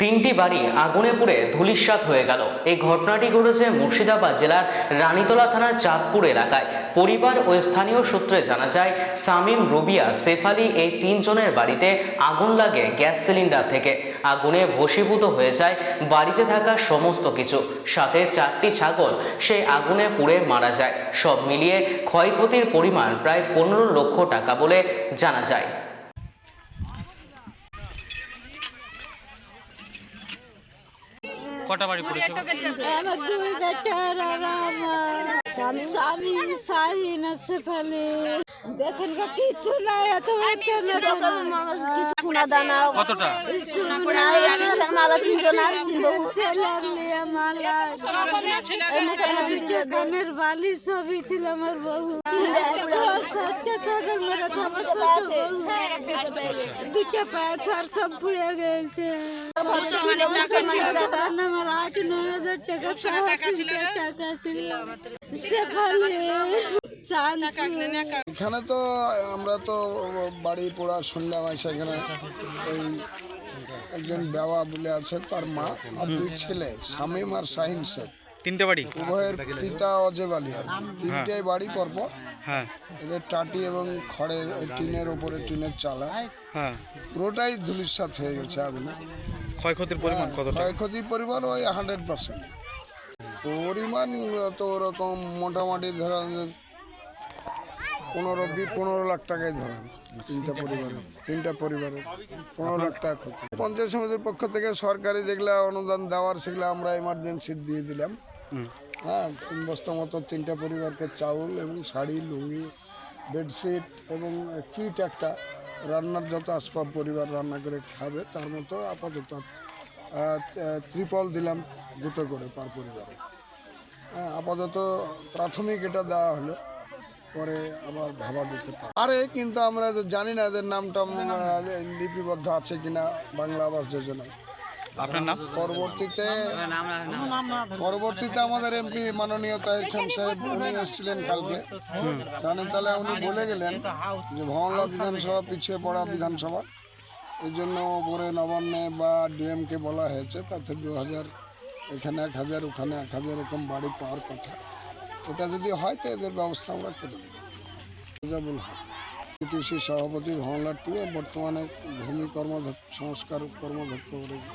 তিনটি বাড়ি আগুনে পুড়ে ধূলিসাৎ হয়ে গেল। এই ঘটনাটি ঘটেছে মুর্শিদাবাদ জেলার রানীতলা থানার চাঁদপুর এলাকায়। পরিবার ও স্থানীয় সূত্রে জানা যায় সামিম রুবিয়া সেফালি এই তিনজনের বাড়িতে আগুন লাগে গ্যাস সিলিন্ডার থেকে। আগুনে ভসীভূত হয়ে যায় বাড়িতে থাকা সমস্ত কিছু। সাথে চারটি ছাগল সেই আগুনে পুড়ে মারা যায়। সব মিলিয়ে ক্ষয়ক্ষতির পরিমাণ প্রায় পনেরো লক্ষ টাকা বলে জানা যায়। কটা বাড়ি পড়েছে? আমার দুই বেটার আমার স্বামী শাহিন আছে ফেলে দেখেন কিছু নাই এত সোনা দানা কতটা? মালা তিনজন আর ছেলের লিয়ে মালা গানের বালি ছবি ছিল আমার বহু সাতটা ছাগল মেরেছে আমার ছোট দুটা পায়ে ছাড় সব পুড়ে গেছে। আমার আট নয় হাজার টাকা টাকা ছিল সে এখানে তো আমরা তো বাড়ি পোড়া শুনলাম এসে এখানে ওই একজন বেওয়া বলে আছে তার মা আর দুই ছেলে শামীম আর শাহিন শেখ। তিনটে বাড়ি? উভয়ের পিতা আলী আর তিনটাই বাড়ি পরপর। হ্যাঁ। এদের টাটি এবং খড়ের ওই টিনের ওপরে টিনের চালা। হ্যাঁ। পুরোটাই ধুলিসাৎ হয়ে গেছে আগুনে। ক্ষয়ক্ষতির পরিমাণ কতটা? ক্ষয়ক্ষতির পরিমাণ ওই হান্ড্রেড পার্সেন্ট পরিমাণ তো ওরকম মোটামুটি ধরেন পনেরো পনেরো লাখ টাকায় ধরেন তিনটা পরিবারের। তিনটা পরিবারের পনেরো লাখ টাকা ক্ষতি। পঞ্চায়েত সমিতির পক্ষ থেকে সরকারি যেগুলো অনুদান দেওয়ার সেগুলো আমরা এমার্জেন্সি দিয়ে দিলাম। হ্যাঁ তিন বস্তা মতো তিনটা পরিবারকে চাউল এবং শাড়ি, লুঙ্গি, বেডশিট এবং কিট একটা। রান্নার যত আসবাব পরিবার রান্না করে খাবে, তার মতো আপাতত ত্রিপল দিলাম দুটো করে পার পরিবারে। হ্যাঁ আপাতত প্রাথমিক এটা দেওয়া হলো, পরে আবার ভাবা দিতে পারে। আরে, কিন্তু আমরা জানি না এদের নামটা লিপিবদ্ধ আছে কিনা বাংলা আবাস যোজনায়। পরবর্তীতে পরবর্তীতে আমাদের এমপি মাননীয় তাহির খান সাহেব উনি এসেছিলেন কালকে। রানীতালে উনি বলে গেলেন যে ভবনলা বিধানসভা পিছিয়ে পড়া বিধানসভা। এই জন্য ওপরে নবান্নে বা ডিএমকে বলা হয়েছে তাতে দু হাজার এখানে এক হাজার, ওখানে এক হাজার এরকম বাড়ি পাওয়ার কথা। এটা যদি হয় তো এদের ব্যবস্থা আমরা করে দেবো। পিটিসি সভাপতি ভবনলা টু, বর্তমানে ভূমি কর্মদক্ষ সংস্কার কর্মদক্ষ রয়েছে